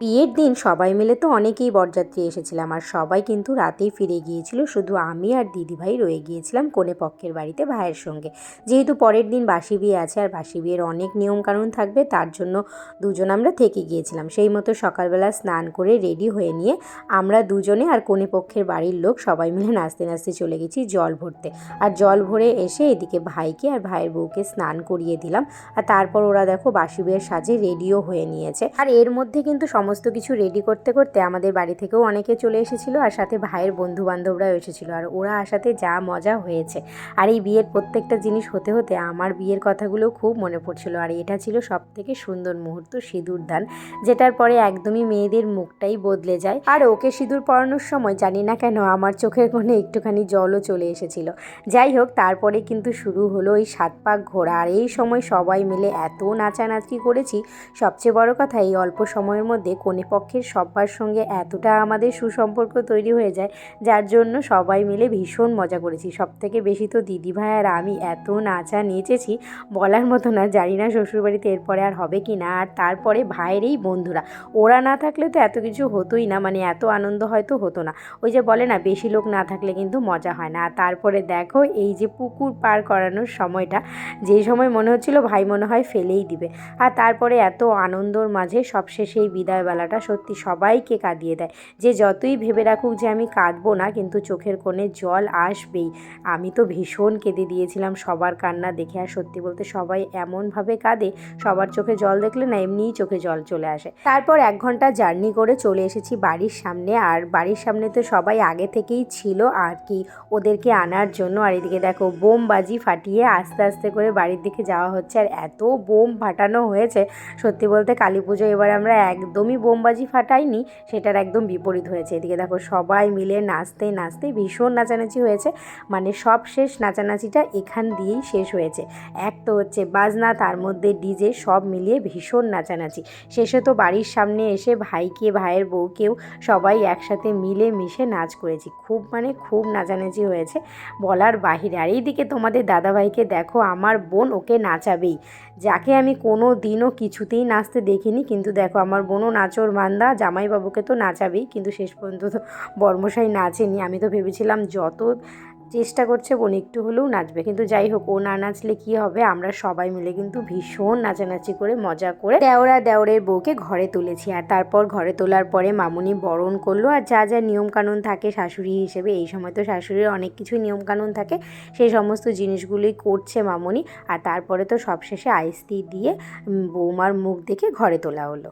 বিয়ের দিন সবাই মিলে তো অনেকেই বরযাত্রী এসেছিলাম, আর সবাই কিন্তু রাতেই ফিরে গিয়েছিল। শুধু আমি আর দিদিভাই রয়ে গিয়েছিলাম কোণে পক্ষের বাড়িতে ভাইয়ের সঙ্গে। যেহেতু পরের দিন বাসি বিয়ে আছে আর বাসি বিয়ের অনেক নিয়মকানুন থাকবে, তার জন্য দুজন আমরা থেকে গিয়েছিলাম। সেই মতো সকালবেলা স্নান করে রেডি হয়ে নিয়ে আমরা দুজনে আর কোণে পক্ষের বাড়ির লোক সবাই মিলে নাচতে নাচতে চলে গেছি জল ভরতে। আর জল ভরে এসে এদিকে ভাইকে আর ভাইয়ের বউকে স্নান করিয়ে দিলাম। আর তারপর ওরা দেখো বাসি বিয়ের সাজে রেডিও হয়ে নিয়েছে। আর এর মধ্যে কিন্তু সমস্ত কিছু রেডি করতে করতে আমাদের বাড়ি থেকেও অনেকে চলে এসেছিল আর সাথে ভাইয়ের বন্ধু বান্ধবরাও এসেছিল আর ওরা আসাতে যা মজা হয়েছে। আর এই বিয়ের প্রত্যেকটা জিনিস হতে হতে আমার বিয়ের কথাগুলো খুব মনে পড়ছিল আর এটা ছিল সব থেকে সুন্দর মুহূর্ত সিঁদুর দান, যেটার পরে একদমই মেয়েদের মুখটাই বদলে যায়। আর ওকে সিঁদুর পরানোর সময় জানি না কেন আমার চোখের কোণে একটুখানি জলও চলে এসেছিল। যাই হোক, তারপরে কিন্তু শুরু হলো ওই সাত পাক ঘোরা। আর এই সময় সবাই মিলে এত নাচানাচি করেছি, সবচেয়ে বড় কথা এই অল্প সময়ের মধ্যে কোণে পক্ষের সব্বার সঙ্গে এতটা আমাদের সুসম্পর্ক তৈরি হয়ে যায়, যার জন্য সবাই মিলে ভীষণ মজা করেছি। সব থেকে বেশি তো দিদিভাই আর আমি এত নাচা নেচেছি, বলার মতো না, জানি না শ্বশুরবাড়িতে এরপরে আর হবে কি না। আর তারপরে ভাইয়েরই বন্ধুরা, ওরা না থাকলে তো এত কিছু হতোই না মানে এত আনন্দ হয়তো হতো না। ওই যে বলে না, বেশি লোক না থাকলে কিন্তু মজা হয় না। আর তারপরে দেখো, এই যে পুকুর পার করানোর সময়টা, যে সময় মনে হচ্ছিল ভাই মনে হয় ফেলেই দিবে। আর তারপরে এত আনন্দর মাঝে সবশেষে এই বিদায়বেলাটা সত্যি সবাইকে কাঁদিয়ে দেয়। যে যতই ভেবে রাখুক যে আমি কাঁদবো না, কিন্তু চোখের কোণে জল আসবেই। আমি তো ভীষণ কেঁদে দিয়েছিলাম সবার কান্না দেখে। আর সত্যি বলতে সবাই এমনভাবে কাঁদে, সবার চোখে জল দেখলে না এমনিই চোখে জল চলে আসে। তারপর এক ঘণ্টা জার্নি করে চলে এসেছি বাড়ির সামনে। আর বাড়ির সামনে তো সবাই আগে থেকেই ছিল আর কি, ওদেরকে আনার জন্য। আর এদিকে দেখো বোম বাজি ফাটিয়ে আস্তে আস্তে করে বাড়ির দিকে যাওয়া হচ্ছে। আর এত বোম ফাটানো হয়েছে, সত্যি বলতে কালী পুজো এবার আমরা একদমই বোমবাজি ফাটাইনি, সেটার একদম বিপরীত হয়েছে। এদিকে দেখো সবাই মিলে নাচতে নাচতে ভীষণ নাচানাচি হয়েছে। মানে সব শেষ নাচানাচিটা এখান দিয়েই শেষ হয়েছে। এক তো হচ্ছে বাজনা, তার মধ্যে ডিজে, সব মিলিয়ে ভীষণ নাচানাচি। শেষে তো বাড়ির সামনে এসে ভাইকে, ভাইয়ের বউকেও সবাই একসাথে মিলে মিশে নাচ করেছি। খুব মানে খুব নাচানাচি হয়েছে বলার বাহিরে। আর এইদিকে তোমাদের দাদাভাইকে দেখো, আমার বোন ওকে নাচাবেই। যাকে আমি কোনো দিনও কিছুতেই নাচতে দেখিনি, কিন্তু দেখো আমার বোনও নাচোর মান্দা, জামাইবাবুকে তো নাচাবেই, কিন্তু শেষ পর্যন্ত তো বর্মশাই নাচেনি। আমি তো ভেবেছিলাম যত চেষ্টা করছে বোন একটু হলেও নাচবে। কিন্তু যাই হোক, ও না নাচলে কি হবে? আমরা সবাই মিলে কিন্তু ভীষণ নাচানাচি করে, মজা করে দেওরা দেওরের বউকে ঘরে তুলেছি। আর তারপর ঘরে তোলার পরে মামুনি বরণ করল। আর যা যা নিয়মকানুন থাকে শাশুড়ি হিসেবে, এই সময় তো শাশুড়ির অনেক কিছুই নিয়মকানুন থাকে সেই সমস্ত জিনিসগুলোই করছে মামুনি। আর তারপরে তো সবশেষে আইস্তি দিয়ে বৌমার মুখ দেখে ঘরে তোলা হলো।